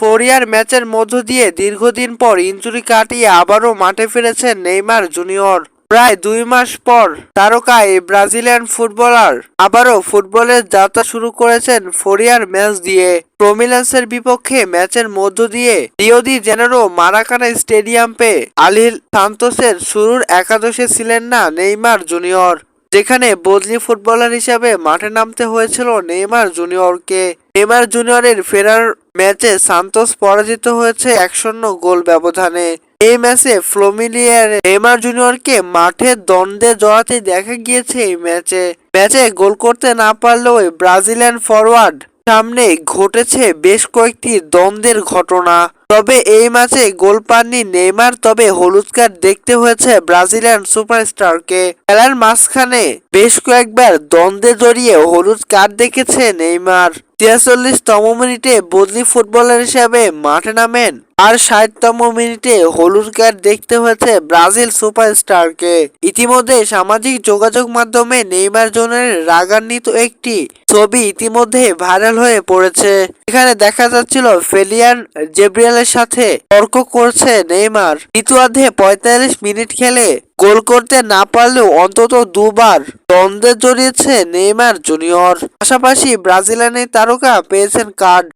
Fourier ম্যাচের মধ্য দিয়ে দীর্ঘদিন পর ইঞ্জুরি কাটিয়ে আবারও মাঠে ফিরেছেন নেইমার জুনিয়র। প্রায় দুই মাস পর তারকা এই ব্রাজিলিয়ান ফুটবলার আবারও ফুটবলের যাত্রা শুরু করেছেন ফোরিয়ার ম্যাচ দিয়ে। প্রমিলেন্সের বিপক্ষে ম্যাচের মধ্য দিয়ে Rio de Janeiro Maracana stadium pay আলিল সান্তোসের শুরুর একাদশে ছিলেন না নেইমার জুনিয়র, যেখানে বদলি ফুটবলার হিসাবে মাঠে নামতে হয়েছিল নেইমার জুনিয়রকে। নেইমার জুনিয়রের ফেরার ম্যাচে সান্তোস পরাজিত হয়েছে এক শূন্য গোল ব্যবধানে। এই ম্যাচে ফ্লোমিলিয়ার নেমার জুনিয়রকে মাঠে দ্বন্দ্বে জড়াতে দেখা গিয়েছে এই ম্যাচে। ম্যাচে গোল করতে না পারলেও ব্রাজিলিয়ান ফরওয়ার্ড সামনে ঘটেছে বেশ কয়েকটি দ্বন্দ্বের ঘটনা। তবে এই ম্যাচে গোল পাননি নেইমার, তবে হলুদ কার্ড দেখতে হয়েছে ব্রাজিলিয়ান সুপারস্টারকে। খেলার মাঝখানে বেশ কয়েকবার দ্বন্দ্বে জড়িয়ে হলুদ কার্ড দেখেছে নেইমার। তিয়াচল্লিশতম মিনিটে বদলি ফুটবলার হিসেবে মাঠে নামেন। আর ষাটতম মিনিটে হলুদ কার্ড দেখতে হয়েছে ব্রাজিল সুপারস্টারকে। ইতিমধ্যে সামাজিক যোগাযোগ মাধ্যমে নেইমার জোনের রাগান্বিত একটি ছবি ইতিমধ্যে ভাইরাল হয়ে পড়েছে। এখানে দেখা যাচ্ছিল ফেলিয়ান জেব্রিয়েলের সাথে তর্ক করছে নেইমার। দ্বিতীয়ার্ধে পঁয়তাল্লিশ মিনিট খেলে গোল করতে না পারলেও অন্তত দুবার দ্বন্দ্বে জড়িয়েছে নেইমার জুনিয়র। পাশাপাশি ব্রাজিলিয়ান এই তারকা পেয়েছেন কার্ড।